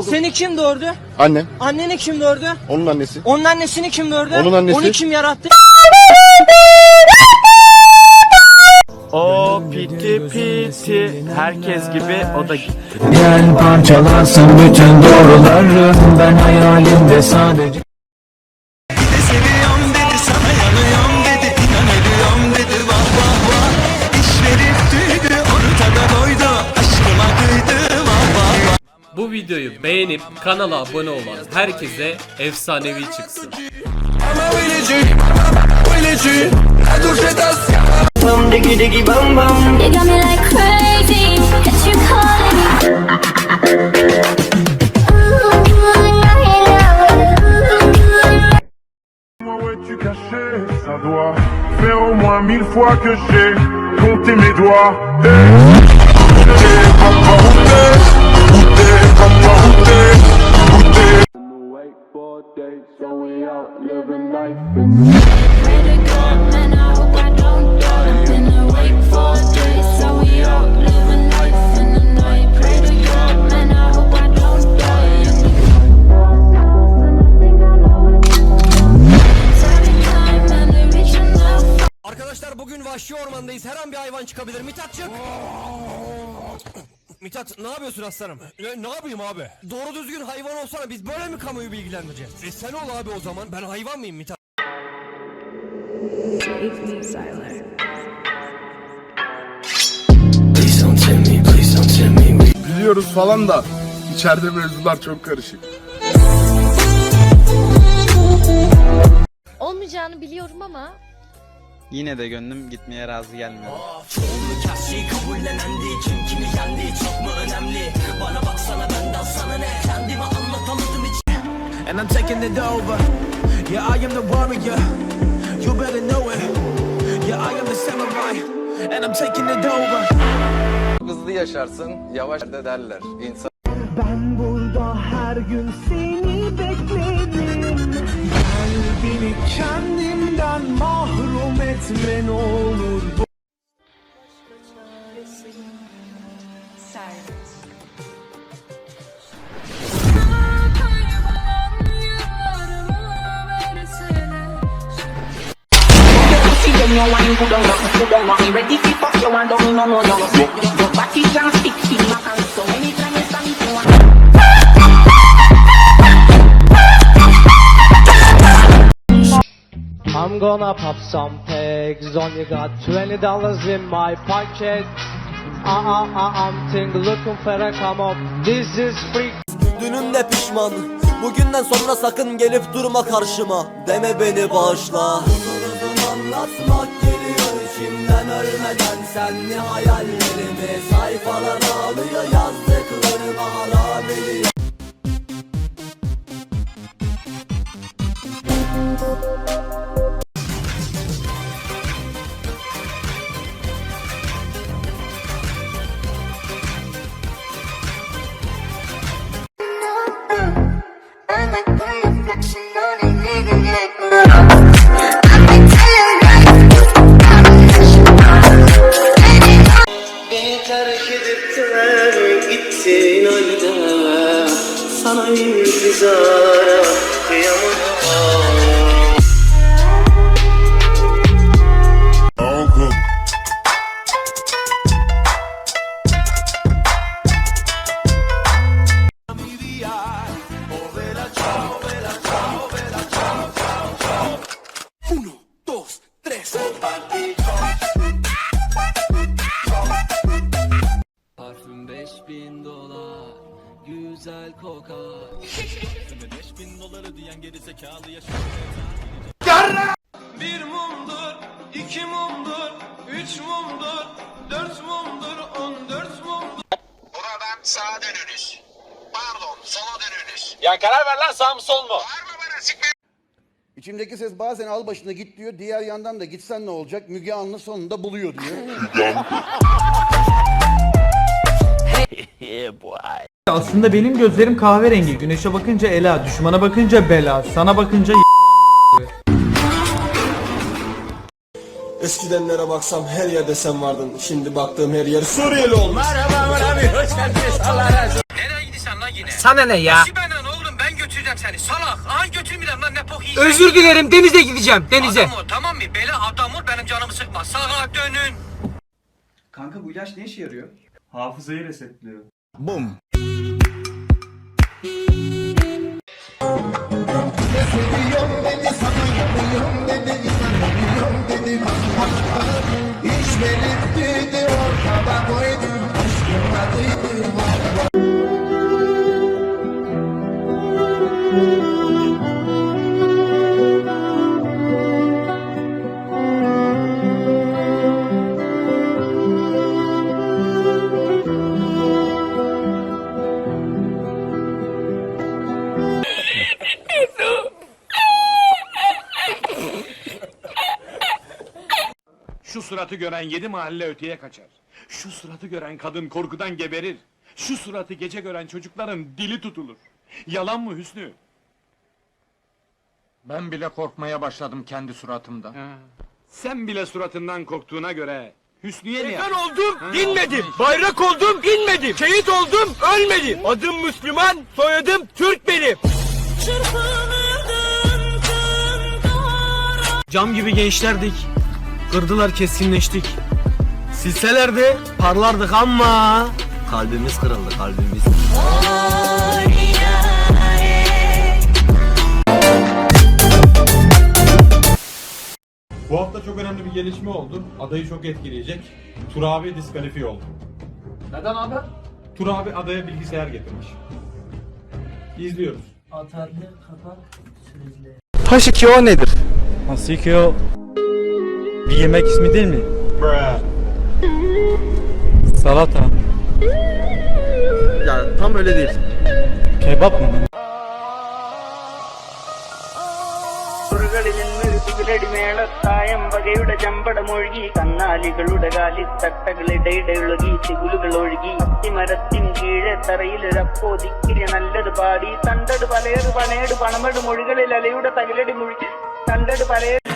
Seni kim doğurdu? Annem, Anneni kim doğurdu? onun annesi. Onun annesini kim doğurdu? Onun annesi. Onu kim yarattı? O piti piti herkes gibi o da gitti. Gel parçalansın bütün doğruları Ben hayalimde sadece Bu videoyu beğenip kanala abone olan herkese efsanevi çıksın. Ça doit faire au moins mille fois que j'ai compté mes doigts. Arkadaşlar bugün vahşi ormandayız. Her an bir hayvan çıkabilir. Mithatçık. Mithat ne yapıyorsun aslanım? Ne, ne yapayım abi? Doğru düzgün hayvan olsana biz böyle mi kamuoyu bilgilendireceğiz? E sen ol abi o zaman. Ben hayvan mıyım Mithat? Biliyoruz falan da içeride mevzular çok karışık. Olmayacağını biliyorum ama Yine de gönlüm gitmeye razı gelmiyor. And I'm taking it over. Yeah, I am the warrior. You better know it. Yeah, I am the samurai. And I'm taking it over. Hızlı yaşarsın, yavaş da derler. İnsan Ben burada her gün seni beklerim. Gel beni kendimden mahrum etme ne olur I'm gonna pop some pegs on you. Got twenty dollars in my pocket. Uh uh uh I'm think looking for a come up. This is free. Dününde pişman Bugünden sonra sakın gelip durma karşıma. Deme beni bağışla. Uzun anlatmak içimden ölmeden Senli hayallerimi sayfalar ağlıyor Yazdıklarıma Bir mumdur, iki mumdur, üç mumdur, dört mumdur, on dört mumdur. Buradan sağa dönünüz. Pardon, sola dönünüz. Ya karar ver lan sağ mı sol mu? İçimdeki ses bazen al başına git diyor. Diğer yandan da gitsen ne olacak? Müge Anlı sonunda buluyor diyor. Aslında benim gözlerim kahverengi Güneşe bakınca ela Düşmana bakınca bela Sana bakınca Eskidenlere baksam her yerde sen vardın Şimdi baktığım her yer Suriyeli olmuş Nereye gidiyorsun lan yine. Sana ne ya? Sibenen oğlum ben götüreceğim seni. Salak. Aha götürmeyeceğim lan ne pok. Özür dilerim denize gideceğim denize. Adam ol tamam mı? Bela adam ol benim canımı sıkma. Sağa dönün. Kanka bu ilaç ne işe yarıyor? Hafızayı resetliyor. Bum. Şu suratı gören yedi mahalle öteye kaçar. Şu suratı gören kadın korkudan geberir. Şu suratı gece gören çocukların dili tutulur. Yalan mı Hüsnü? Ben bile korkmaya başladım kendi suratımdan. Sen bile suratından korktuğuna göre Hüsnü'ye ne Ben oldum dinmedim. Bayrak oldum inmedim. Şehit oldum ölmedim. Adım Müslüman soyadım Türk benim. Cam gibi gençlerdik. Kırdılar keskinleştik. Silselerdi parlardık ama kalbimiz kırıldı kalbimiz. Bu hafta çok önemli bir gelişme oldu. Adayı çok etkileyecek. Tur abi diskalifiye oldu. Neden abi? Tur abi adaya bilgisayar getirmiş. İzliyoruz. H2O nedir? H2O bir yemek ismi değil mi? Salata. Ya tam öyle değil. Kebap mı? മേളത്തായം വകയുടെ ചമ്പടമൊഴുകി കന്നാലികളുടെ കാലി തട്ടകളിടയിടയൊഴുകി തികുലുകൾ ഒഴുകി അത്തിമരത്തിൻ കീഴെ തറയിലൊരപ്പോ ദിക്കിരി നല്ലത് പാടി തണ്ടട് പലയത് പനേട് പണമെട് മൊഴികളിൽ അലയുടെ തകിലടി മുഴുകി തണ്ടട് പലയത്